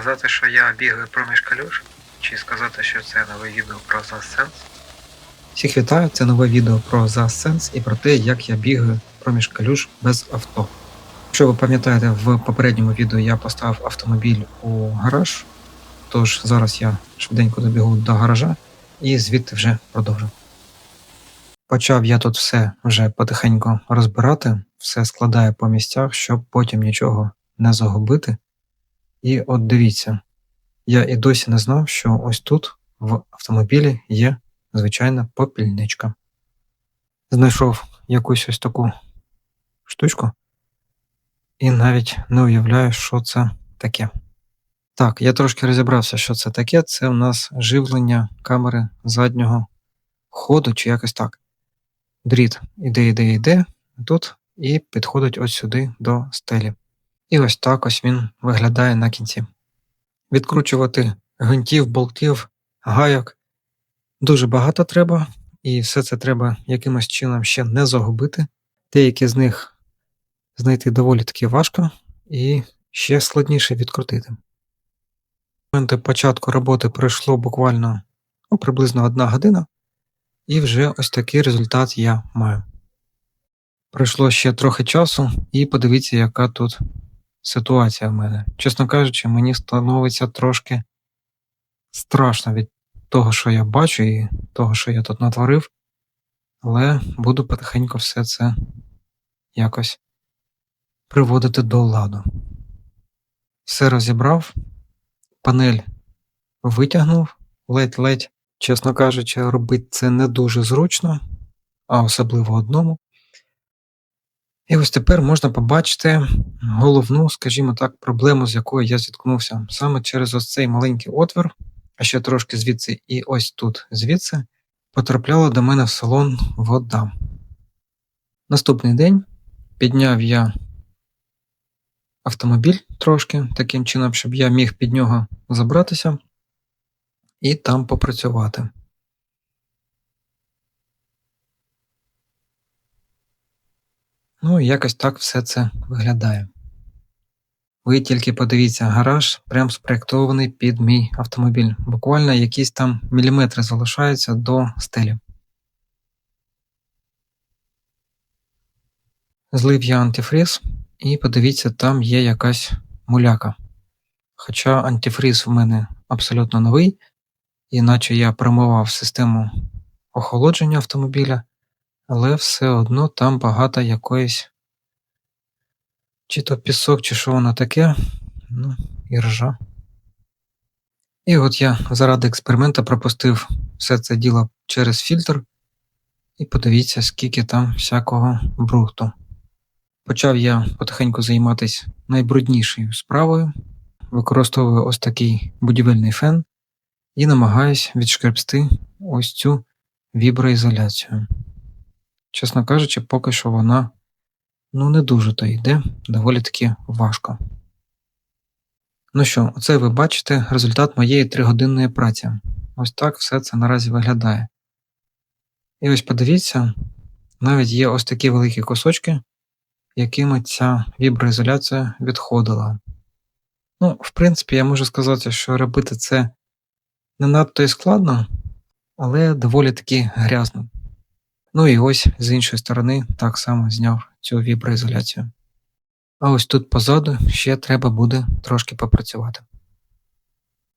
Сказати, що я бігаю проміж калюш, чи сказати, що це нове відео про ZaSense? Всіх вітаю, це нове відео про ZaSense і про те, як я бігаю проміж калюж без авто. Якщо ви пам'ятаєте, в попередньому відео я поставив автомобіль у гараж, тож зараз я швиденько добігу до гаража і звідти вже продовжу. Почав я тут все вже потихеньку розбирати, все складаю по місцях, щоб потім нічого не загубити. І от дивіться, я і досі не знав, що ось тут в автомобілі є звичайна попільничка. Знайшов якусь ось таку штучку і навіть не уявляю, що це таке. Так, я трошки розібрався, що це таке. Це у нас живлення камери заднього ходу, чи якось так. Дріт іде, іде, іде тут і підходить ось сюди до стелі. І ось так ось він виглядає на кінці. Відкручувати гвинтів, болтів, гайок дуже багато треба, і все це треба якимось чином ще не загубити. Деякі з них знайти доволі таки важко і ще складніше відкрутити. З моменту початку роботи пройшло буквально ну, приблизно одна година, і вже ось такий результат я маю. Пройшло ще трохи часу, і подивіться, яка тут ситуація в мене. Чесно кажучи, мені становиться трошки страшно від того, що я бачу, і того, що я тут натворив, але буду потихеньку все це якось приводити до ладу. Все розібрав, панель витягнув, ледь-ледь, чесно кажучи, робити це не дуже зручно, а особливо одному. І ось тепер можна побачити головну, скажімо так, проблему, з якою я зіткнувся саме через ось цей маленький отвір, а ще трошки звідси і ось тут звідси потрапляла до мене в салон вода. Наступний день підняв я автомобіль трошки, таким чином, щоб я міг під нього забратися і там попрацювати. Ну, якось так все це виглядає. Ви тільки подивіться, гараж прям спроєктований під мій автомобіль. Буквально якісь там міліметри залишаються до стелі. Злив я антифріз, і подивіться, там є якась муляка. Хоча антифріз в мене абсолютно новий, іначе я промивав систему охолодження автомобіля, але все одно там багато якоїсь чи то пісок, чи що воно таке, ну, і ржа. І от я заради експеримента пропустив все це діло через фільтр, і подивіться, скільки там всякого брухту. Почав я потихеньку займатися найбруднішою справою, використовую ось такий будівельний фен і намагаюсь відшкребсти ось цю віброізоляцію. Чесно кажучи, поки що вона ну не дуже то йде, доволі таки важко. Ну що, оце ви бачите результат моєї тригодинної праці. Ось так все це наразі виглядає. І ось подивіться, навіть є ось такі великі кусочки, якими ця віброізоляція відходила. Ну, в принципі, я можу сказати, що робити це не надто і складно, але доволі таки грязно. Ну і ось з іншої сторони так само зняв цю віброізоляцію. А ось тут позаду ще треба буде трошки попрацювати.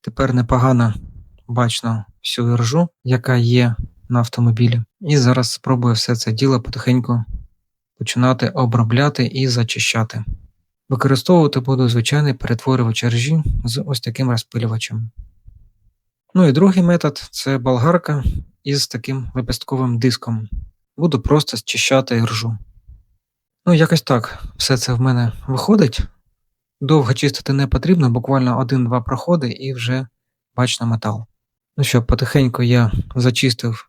Тепер непогано бачно всю ржу, яка є на автомобілі, і зараз спробую все це діло потихеньку починати обробляти і зачищати. Використовувати буду звичайний перетворювач ржі з ось таким розпилювачем. Ну і другий метод це болгарка із таким лепестковим диском. Буду просто зчищати ржу. Ну, якось так все це в мене виходить. Довго чистити не потрібно, буквально один-два проходи і вже бачно метал. Ну що, потихеньку я зачистив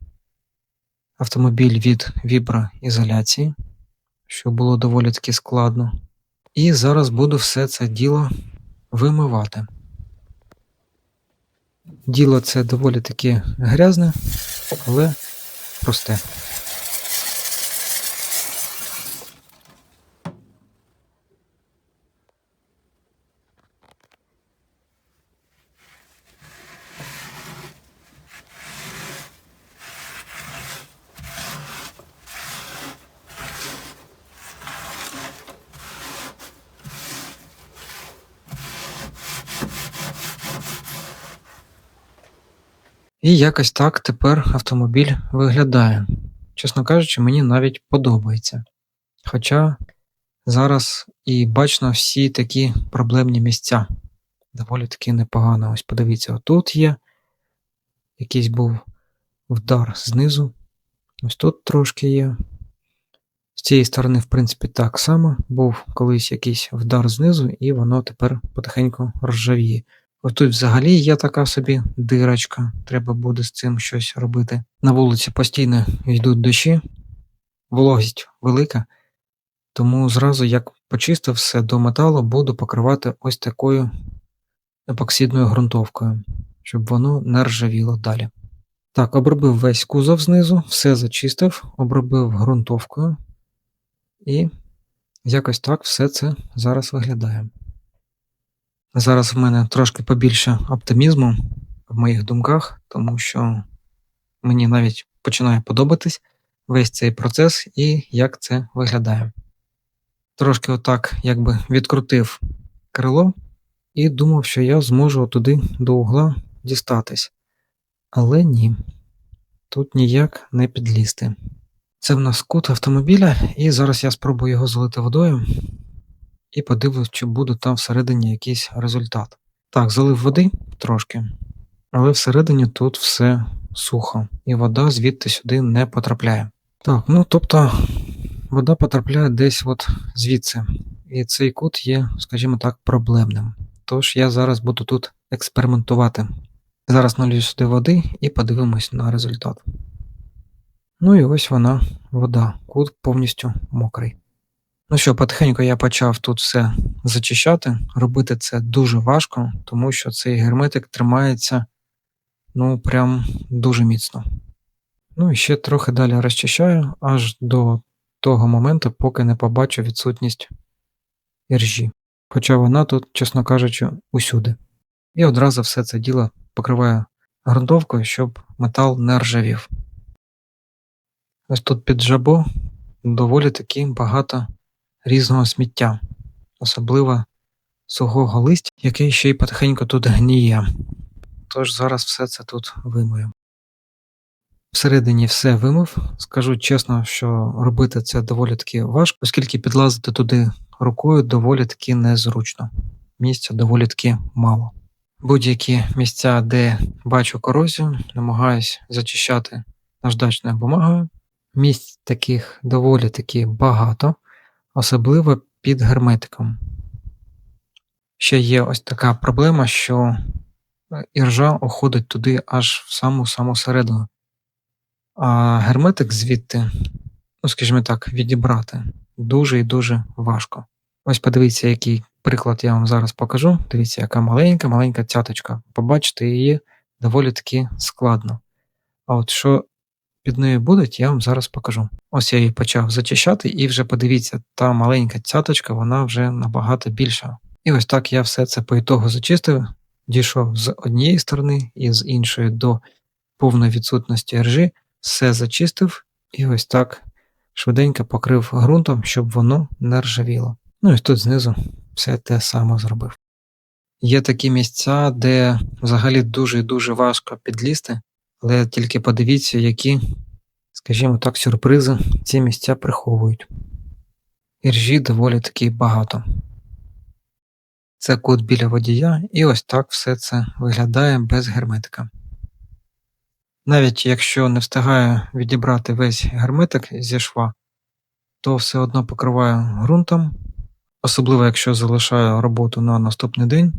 автомобіль від віброізоляції, що було доволі таки складно. І зараз буду все це діло вимивати. Діло це доволі таки грязне, але просте. І якось так тепер автомобіль виглядає. Чесно кажучи, мені навіть подобається. Хоча зараз і бачно всі такі проблемні місця. Доволі таки непогано. Ось подивіться, отут є. Якийсь був вдар знизу. Ось тут трошки є. З цієї сторони, в принципі, так само. Був колись якийсь вдар знизу, і воно тепер потихеньку ржавіє. Ось тут взагалі є така собі дирочка, треба буде з цим щось робити. На вулиці постійно йдуть дощі, вологість велика, тому зразу як почистив все до металу, буду покривати ось такою епоксидною ґрунтовкою, щоб воно не ржавіло далі. Так, обробив весь кузов знизу, все зачистив, обробив ґрунтовкою, і якось так все це зараз виглядає. Зараз в мене трошки побільше оптимізму в моїх думках, тому що мені навіть починає подобатись весь цей процес і як це виглядає. Трошки отак якби відкрутив крило і думав, що я зможу туди до угла дістатись. Але ні, тут ніяк не підлізти. Це в нас кут автомобіля, і зараз я спробую його залити водою і подивлюсь, чи буде там всередині якийсь результат. Так, залив води трошки, але всередині тут все сухо, і вода звідти сюди не потрапляє. Так, ну тобто вода потрапляє десь от звідси, і цей кут є, скажімо так, проблемним. Тож я зараз буду тут експериментувати. Зараз налью сюди води і подивимось на результат. Ну і ось вона, вода, кут повністю мокрий. Ну що, потихеньку я почав тут все зачищати. Робити це дуже важко, тому що цей герметик тримається ну прям дуже міцно. Ну і ще трохи далі розчищаю, аж до того моменту, поки не побачу відсутність іржі. Хоча вона тут, чесно кажучи, усюди. І одразу все це діло покриваю ґрунтовкою, щоб метал не ржавів. Ось тут під жабо доволі таки багато різного сміття, особливо сухого листя, який ще й потихеньку тут гніє. Тож зараз все це тут вимою. Всередині все вимив. Скажу чесно, що робити це доволі таки важко, оскільки підлазити туди рукою доволі таки незручно. Місця доволі таки мало. Будь-які місця, де бачу корозію, намагаюсь зачищати наждачною бумагою. Місць таких доволі таки багато, особливо під герметиком. Ще є ось така проблема, що іржа уходить туди аж в саму саму середину. А герметик звідти, ну скажімо так, відібрати дуже і дуже важко. Ось подивіться, який приклад я вам зараз покажу. Дивіться, яка маленька, маленька цяточка. Побачити її доволі таки складно. А от що під нею буде, я вам зараз покажу. Ось я її почав зачищати, і вже подивіться, та маленька цяточка, вона вже набагато більша. І ось так я все це по ітогу зачистив, дійшов з однієї сторони і з іншої до повної відсутності ржи, все зачистив і ось так швиденько покрив ґрунтом, щоб воно не ржавіло. Ну і тут знизу все те саме зробив. Є такі місця, де взагалі дуже дуже важко підлізти, але тільки подивіться, які, скажімо так, сюрпризи ці місця приховують. Іржі доволі таки багато. Це кут біля водія, і ось так все це виглядає без герметика. Навіть якщо не встигаю відібрати весь герметик зі шва, то все одно покриваю ґрунтом, особливо якщо залишаю роботу на наступний день,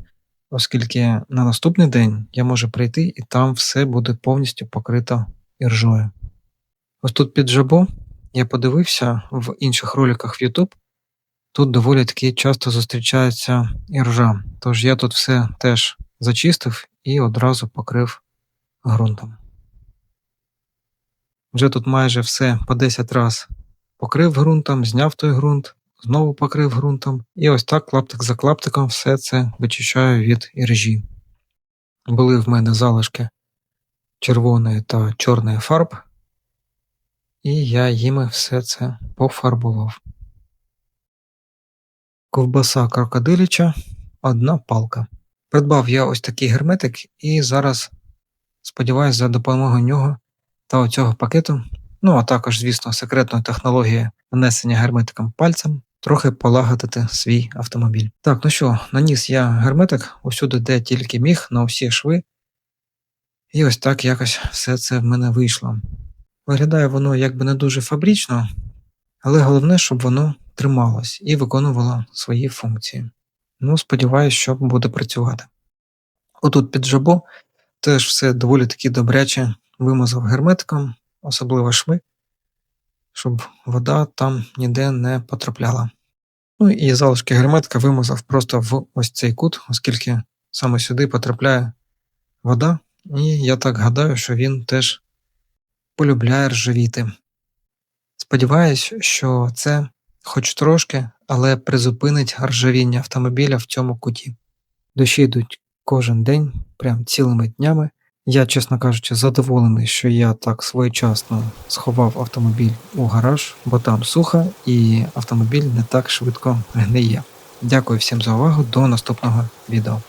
оскільки на наступний день я можу прийти і там все буде повністю покрито іржою. Ось тут під жабо я подивився в інших роликах в YouTube, тут доволі таки часто зустрічається іржа, тож я тут все теж зачистив і одразу покрив ґрунтом. Вже тут майже все по 10 раз покрив ґрунтом, зняв той ґрунт, знову покрив ґрунтом, і ось так клаптик за клаптиком все це вичищаю від іржі. Були в мене залишки червоної та чорної фарб, і я їми все це пофарбував. Ковбаса крокодиліча, одна палка. Придбав я ось такий герметик і зараз Сподіваюсь, за допомогою нього та оцього пакету, ну а також, звісно, секретної технології нанесення герметиком пальцем, трохи полагодити свій автомобіль. Так, ну що, наніс я герметик усюди, де тільки міг, на усі шви. І ось так якось все це в мене вийшло. Виглядає воно якби не дуже фабрично, але головне, щоб воно трималось і виконувало свої функції. Ну, сподіваюся, що буде працювати. Отут під жабо теж все доволі таки добряче вимазав герметиком, особливо шви, щоб вода там ніде не потрапляла. Ну і залишки герметика вимазав просто в ось цей кут, оскільки саме сюди потрапляє вода, і я так гадаю, що він теж полюбляє ржавіти. Сподіваюсь, що це хоч трошки, але призупинить ржавіння автомобіля в цьому куті. Дощі йдуть кожен день, прям цілими днями. Я, чесно кажучи, задоволений, що я так своєчасно сховав автомобіль у гараж, бо там сухо і автомобіль не так швидко гниє. Дякую всім за увагу. До наступного відео.